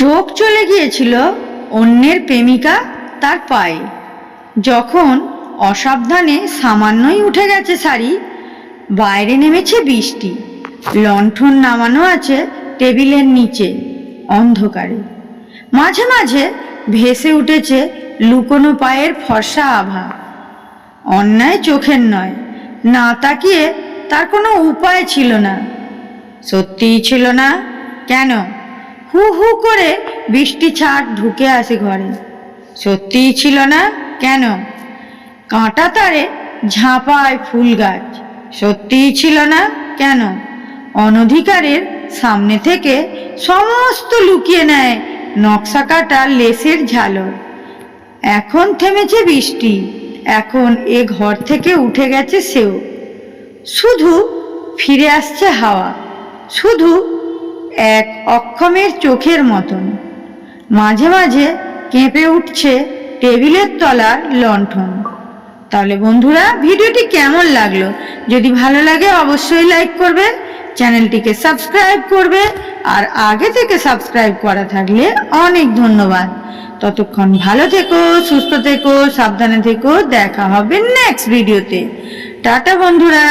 চোখ চলে গিয়েছিল অন্যের প্রেমিকা তার পায়ে। যখন অসাবধানে সামান্যই উঠে গেছে শাড়ি, বাইরে নেমেছে বৃষ্টি। লণ্ঠন নামানো আছে টেবিলের নিচে, অন্ধকারে। মাঝে মাঝে ভেসে উঠেছে লুকোনো পায়ের ফর্সা আভা। অন্যায় চোখের নয়, না তাকিয়ে তার কোনো উপায় ছিল না। সত্যিই ছিল না? কেন? হু হু করে বৃষ্টি ছাট ঢুকে আসে ঘরে। সত্যিই ছিল না? কেন? কাঁটা তারে ঝাঁপায় ফুল গাছ। সত্যিই ছিল না? কেন? অনধিকারের সামনে থেকে সমস্ত লুকিয়ে নেয় নকশা কাটা লেসের ঝালর। এখন থেমেছে বৃষ্টি, এখন এ ঘর থেকে উঠে গেছে সেও। শুধু ফিরে আসছে হাওয়া, শুধু এক অক্ষমের চোখের মতন। মাঝে মাঝে কেঁপে উঠছে টেবিলের তলার লণ্ঠন। তাহলে বন্ধুরা, ভিডিওটি কেমন লাগল? যদি ভালো লাগে, অবশ্যই লাইক করবে, চ্যানেলটিকে সাবস্ক্রাইব করবে, আর আগে থেকে সাবস্ক্রাইব করা থাকলে অনেক ধন্যবাদ। ততক্ষণ ভালো থেকো, সুস্থ থেকো, সাবধানে থেকো, দেখা হবে নেক্সট ভিডিওতে টাটা বন্ধুরা।